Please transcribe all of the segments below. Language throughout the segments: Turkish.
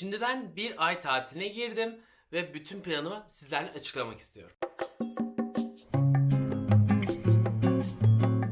Şimdi ben bir ay tatiline girdim ve bütün planımı sizlerle açıklamak istiyorum.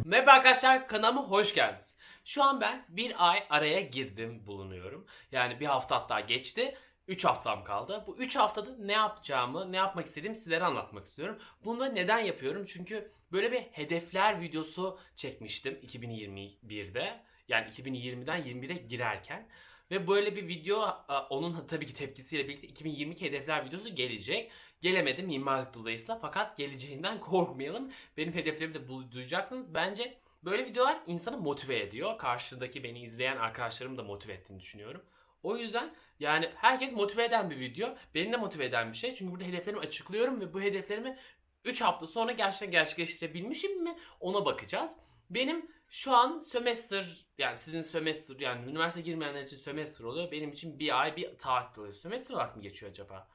Merhaba arkadaşlar kanalıma hoş geldiniz. Şu an ben bir ay araya girdim bulunuyorum. Yani bir hafta hatta geçti. 3 haftam kaldı. Bu 3 haftada ne yapacağımı, ne yapmak istediğimi sizlere anlatmak istiyorum. Bunu da neden yapıyorum? Çünkü böyle bir hedefler videosu çekmiştim 2021'de. Yani 2020'den 21'e girerken. Ve böyle bir video onun tabii ki tepkisiyle birlikte 2022 hedefler videosu gelecek. Gelemedim mimarlık dolayısıyla fakat geleceğinden korkmayalım. Benim hedeflerimi de duyacaksınız. Bence böyle videolar insanı motive ediyor. Karşıdaki beni izleyen arkadaşlarım da motive ettiğini düşünüyorum. O yüzden yani herkes motive eden bir video. Beni de motive eden bir şey. Çünkü burada hedeflerimi açıklıyorum ve bu hedeflerimi 3 hafta sonra gerçekten gerçekleştirebilmişim mi ona bakacağız. Benim şu an sömestr yani sizin sömestr yani üniversite girmeyenler için sömestr oluyor. Benim için bir ay bir tatil oluyor. Sömestr olarak mı geçiyor acaba?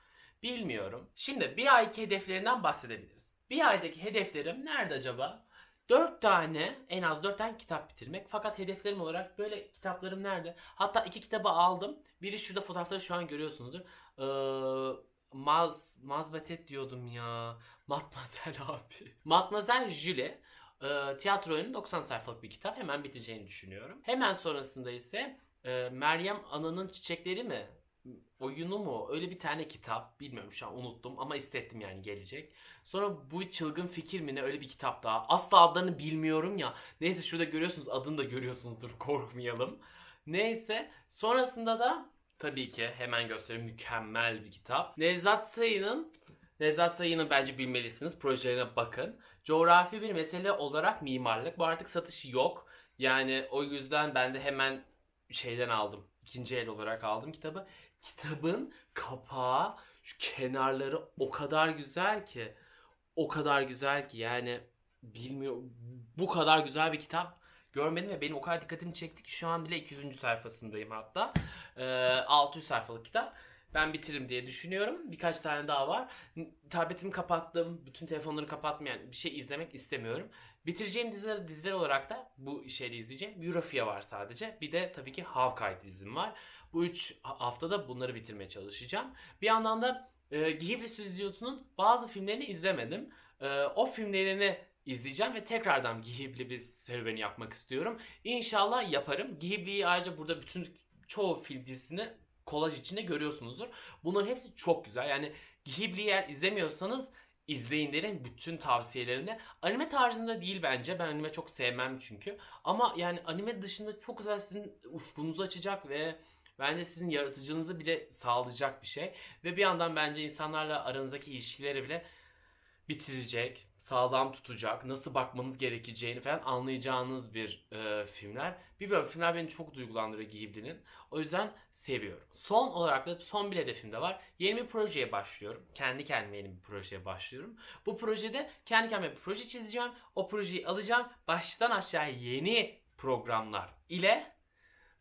Bilmiyorum. Şimdi bir ayki hedeflerinden bahsedebiliriz. Bir aydaki hedeflerim nerede acaba? 4 tane en az 4 tane kitap bitirmek. Fakat hedeflerim olarak böyle kitaplarım nerede? Hatta iki kitabı aldım. Biri şurada fotoğrafları şu an görüyorsunuzdur. Ee, Maz, Mazbetet diyordum ya. Matmazel abi. Matmazel Julie. Ee, tiyatro oyunu 90 sayfalık bir kitap. Hemen biteceğini düşünüyorum. Hemen sonrasında ise e, Meryem Ana'nın Çiçekleri mi? Oyunu mu? Öyle bir tane kitap. Bilmiyorum şu an unuttum ama istettim yani gelecek. Sonra bu çılgın fikir mi ne öyle bir kitap daha. Asla adlarını bilmiyorum ya. Neyse şurada görüyorsunuz adını da görüyorsunuzdur korkmayalım. Neyse sonrasında da tabii ki hemen göstereyim mükemmel bir kitap. Nevzat Sayın'ın Nevzat Sayın'ı bence bilmelisiniz. Projelerine bakın. Coğrafi bir mesele olarak mimarlık. Bu artık satışı yok. Yani o yüzden ben de hemen şeyden aldım. İkinci el olarak aldım kitabı. Kitabın kapağı, şu kenarları o kadar güzel ki. O kadar güzel ki yani bilmiyorum bu kadar güzel bir kitap görmedim ve benim o kadar dikkatimi çekti ki şu an bile 200. sayfasındayım hatta. Ee, 600 sayfalık kitap. Ben bitiririm diye düşünüyorum. Birkaç tane daha var. Tabletimi kapattım. Bütün telefonları kapattım yani bir şey izlemek istemiyorum. Bitireceğim diziler, diziler olarak da bu şeyi izleyeceğim. Eurofia var sadece. Bir de tabii ki Hawkeye dizim var. Bu üç ha- haftada bunları bitirmeye çalışacağım. Bir yandan da e, Ghibli Stüdyosu'nun bazı filmlerini izlemedim. E, o filmlerini izleyeceğim ve tekrardan Ghibli bir serüveni yapmak istiyorum. İnşallah yaparım. Ghibli'yi ayrıca burada bütün çoğu film dizisini kolaj içinde görüyorsunuzdur. Bunların hepsi çok güzel. Yani Ghibli'yi eğer izlemiyorsanız izleyin derim bütün tavsiyelerimde. Anime tarzında değil bence. Ben anime çok sevmem çünkü. Ama yani anime dışında çok güzel sizin ufkunuzu açacak ve bence sizin yaratıcınızı bile sağlayacak bir şey. Ve bir yandan bence insanlarla aranızdaki ilişkileri bile bitirecek, sağlam tutacak, nasıl bakmanız gerekeceğini falan anlayacağınız bir e, filmler. Bilmiyorum filmler beni çok duygulandırıyor Ghibli'nin. O yüzden seviyorum. Son olarak da son bir hedefim de var. Yeni bir projeye başlıyorum. Kendi kendime yeni bir projeye başlıyorum. Bu projede kendi kendime bir proje çizeceğim. O projeyi alacağım. Baştan aşağıya yeni programlar ile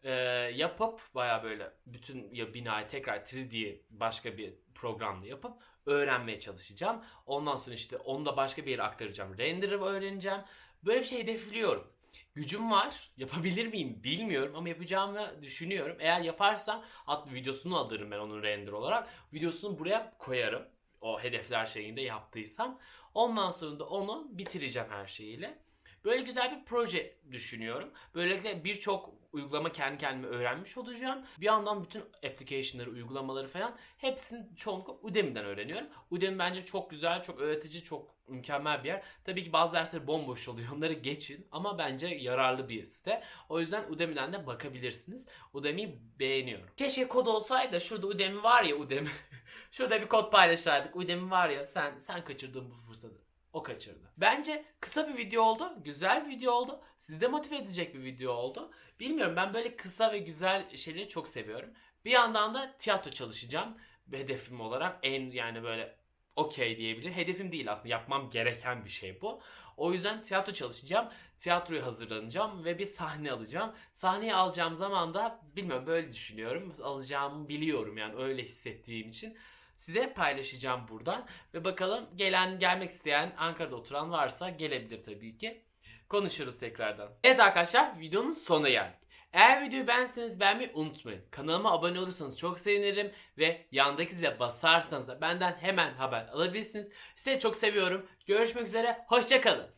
e, yapıp baya böyle bütün ya binayı tekrar 3D başka bir programla yapıp öğrenmeye çalışacağım. Ondan sonra işte onu da başka bir yere aktaracağım. Render'ı öğreneceğim. Böyle bir şey hedefliyorum. Gücüm var. Yapabilir miyim bilmiyorum ama yapacağımı düşünüyorum. Eğer yaparsam hatta videosunu alırım ben onun render olarak. Videosunu buraya koyarım. O hedefler şeyinde yaptıysam. Ondan sonra da onu bitireceğim her şeyiyle. Böyle güzel bir proje düşünüyorum. Böylelikle birçok uygulama kendi kendime öğrenmiş olacağım. Bir yandan bütün application'ları, uygulamaları falan hepsini çoğunlukla Udemy'den öğreniyorum. Udemy bence çok güzel, çok öğretici, çok mükemmel bir yer. Tabii ki bazı dersleri bomboş oluyor. Onları geçin ama bence yararlı bir site. O yüzden Udemy'den de bakabilirsiniz. Udemy'yi beğeniyorum. Keşke kod olsaydı. Şurada Udemy var ya Udemy. Şurada bir kod paylaşaydık. Udemy var ya sen sen kaçırdın bu fırsatı. O kaçırdı. Bence kısa bir video oldu. Güzel bir video oldu. Sizi de motive edecek bir video oldu. Bilmiyorum ben böyle kısa ve güzel şeyleri çok seviyorum. Bir yandan da tiyatro çalışacağım. Hedefim olarak en yani böyle okey diyebilirim. Hedefim değil aslında yapmam gereken bir şey bu. O yüzden tiyatro çalışacağım. Tiyatroya hazırlanacağım ve bir sahne alacağım. Sahneyi alacağım zaman da bilmiyorum böyle düşünüyorum. Alacağımı biliyorum yani öyle hissettiğim için. Size paylaşacağım buradan ve bakalım gelen gelmek isteyen Ankara'da oturan varsa gelebilir tabii ki. Konuşuruz tekrardan. Evet arkadaşlar videonun sonuna geldik. Eğer videoyu beğenseniz beğenmeyi unutmayın. Kanalıma abone olursanız çok sevinirim ve yandaki zile basarsanız da benden hemen haber alabilirsiniz. Sizi çok seviyorum. Görüşmek üzere. Hoşçakalın.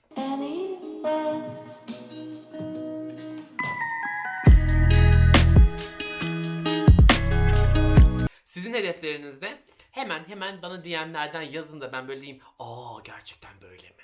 Sizin hedeflerinizde hemen hemen bana DM'lerden yazın da ben böyle diyeyim. Aa gerçekten böyle mi?